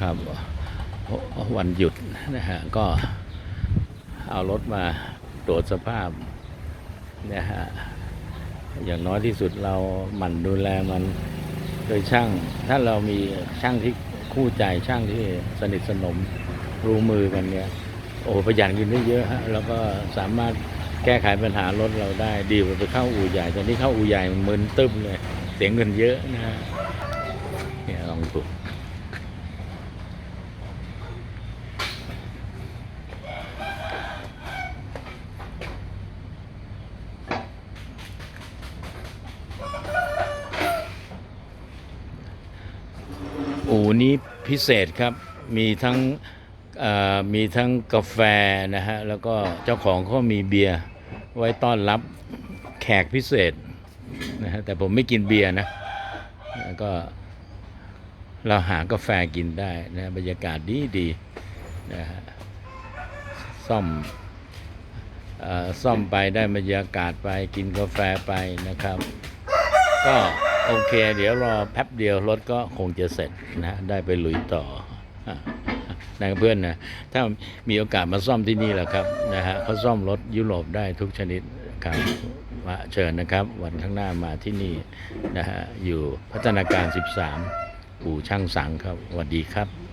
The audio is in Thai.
ครับวันหยุดนะฮะก็เอารถมาตรวจสภาพนะฮะอย่างน้อยที่สุดเราหมั่นดูแลมันโดยช่าง ถ้าเรามีช่างที่คู่ใจช่างที่สนิทสนมรู้มือกันเนี่ยโอ้ประหยัดเงินได้เยอะฮะแล้วก็สามารถแก้ไขปัญหารถเราได้ดีกว่าไปเข้าอู่ใหญ่ตอนนี้เข้าอู่ใหญ่มันมึนตึ้มเลยเสียเงินเยอะนะฮะเนี่ยลองดู อู่นี้พิเศษครับ มีทั้งมีทั้งกาแฟนะฮะ แล้วก็เจ้าของเขามีเบียร์ไว้ต้อนรับแขกพิเศษนะฮะ แต่ผมไม่กินเบียร์นะ ก็เราหากาแฟกินได้นะบรรยากาศดีดีนะฮะ ซ่อมอซ่อมไปได้บรรยากาศไปกินกาแฟไปนะครับ ก็ โอเค เดี๋ยวรอแป๊บเดียวรถก็คงจะเสร็จนะได้ไปลุยต่อนะเพื่อนนะถ้ามีโอกาสมาซ่อมที่นี่แหละครับนะฮะเขาซ่อมรถยุโรปได้ทุกชนิดครับมาเชิญนะครับ วันข้างหน้ามาที่นี่นะฮะอยู่พัฒนาการ 13ปู่ช่างสังครับสวัสดีครับ